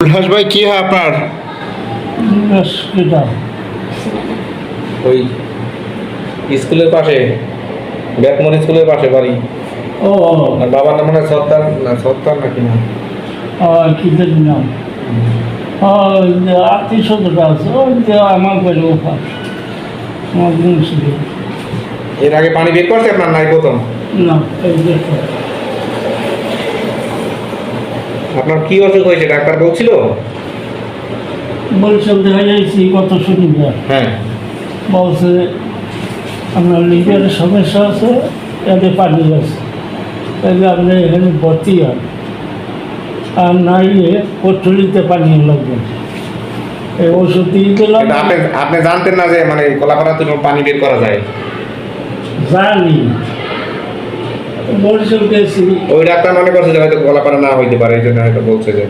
উল্লাস ভাই কি হয় আপনার? ওই স্কুলের পাশে ব্যাকমোর স্কুলের পাশে বাড়ি। ও আর বাবার নাম মনে সত্তার না সত্তার নাকি না? কি জানি নাম আত্মীয় স্বজনটা আছে আমার বাড়ি আমার এর আগে পানি বের করছে আপনার? নাই প্রথম? না আপনার কি অসুখ হয়েছে? ডাক্তার বলছিল? বরিশাল দেখা যাইছি গত শনিবার হ্যাঁ। বলছে আপনার লিভারের সমস্যা আছে এতে পানি আছে। তাহলে আপনি এখানে ভর্তি হন আর না ইয়ে কোটলিতে পানি লাগবে। এই ওষুধ দিলাম। এটা আপনি আপনি জানতেন না যে মানে কলাপাড়া থেকে পানি বের করা যায়? জানি। ওই ডাক্তার মনে করছে যে হয়তো কলাপাড়া না হইতে পারে এই জন্য হয়তো বলছে যে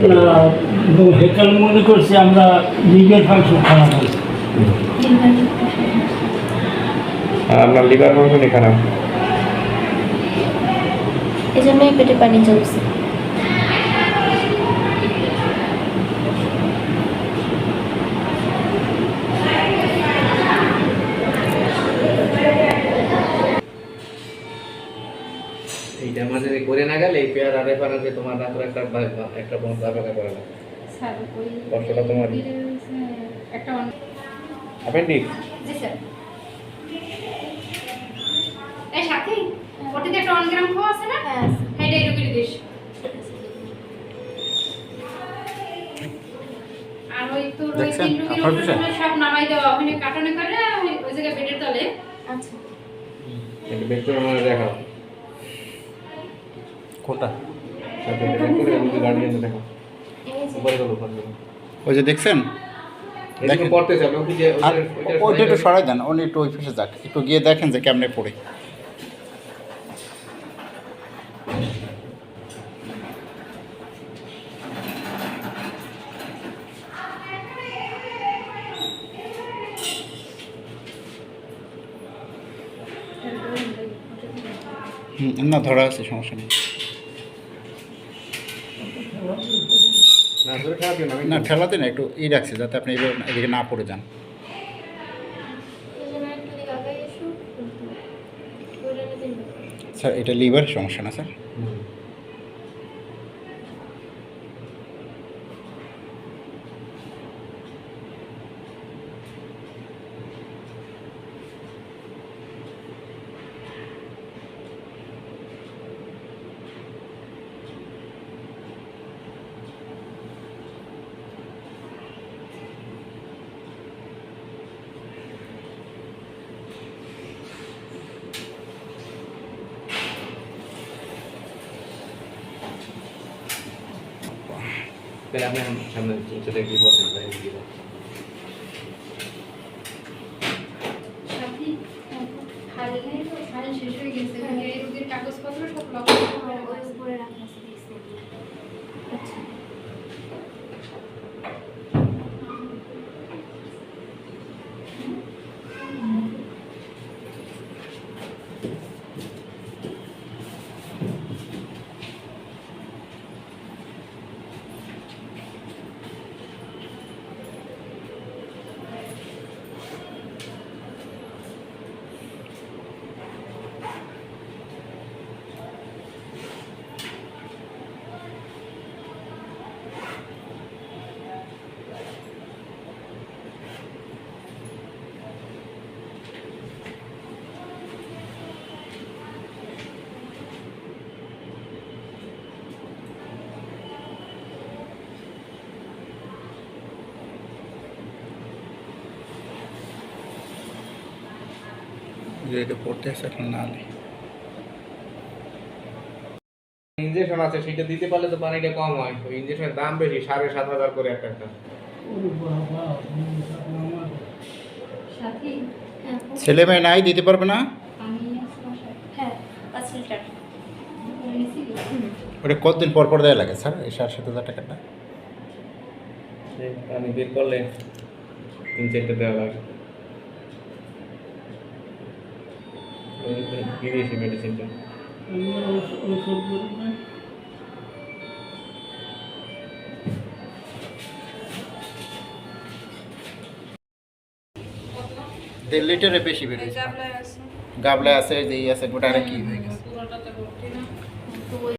হেকাল মনে করছি আমরা লিভার ফাংশন খারাপ আর আপনার লিভার ফাংশনই খারাপ এই জন্যই পেটে পানি জমছে করে না গেলে এই পেয়ার আর রেফারেন্সে তোমার ডাক্তার একটা একটা বন্ধ টাকা করে না? স্যার ওই কষ্টটা তোমার? অ্যাপেন্ডিক্স? জি স্যার। এই সাথী ওটিতে একটা অন গ্রাম খাওয়া আছে না? হ্যাঁ হ্যাঁ এটা এরকম দিস। আর ওই তোর ওই তিন রুগীর? সব নামাই দেওয়া ওখানে কাটনে করে ওই- ওই জায়গায় বেডের তলে। আচ্ছা। এটা আমার দেখাও। ওই যে দেখছেন? ওইটা একটু সরাই দেন উনি একটু ওই ফেসে যাক। একটু গিয়ে দেখেন যে কেমনে পড়ে। হুম, না ধরা আছে সমস্যা নেই। না, ঠেলাতে না, একটু ই রাখছে, যাতে আপনি এদিকে না পড়ে যান। স্যার, এটা লিভার সমস্যা না, স্যার? আপনি সামনে চলে গিয়ে বসেন তাই গিয়ে বসেন। সাথী ফাইল নেই তো ফাইল শেষ হয়ে গেছে হ্যাঁ। এই রুগীর কাগজপত্র সব লক হ্যাঁ, ওই উপরে রাখা আছে দেখছি। আচ্ছা যে এটা পড়তে আছে এখন না হলে ইঞ্জেকশন আছে সেটা দিতে পারলে তো পানিটা কম হয়। ওই ইঞ্জেকশনের দাম বেশি সাড়ে সাত হাজার করে একটা একটা। হ্যাঁ ছেলে মেয়ে নাই দিতে পারবে না? হ্যাঁ ওটা কতদিন পর পর দেওয়া লাগে স্যার? এই সাড়ে সাত হাজার টাকাটা? পানি বের করলে তিন চারটে দেওয়া লাগে। विदेशी मेडिसिन का দে লিটারে বেশি বেড়ে গাবলায় আছে যে আছে গোটা কি হয়ে গেছে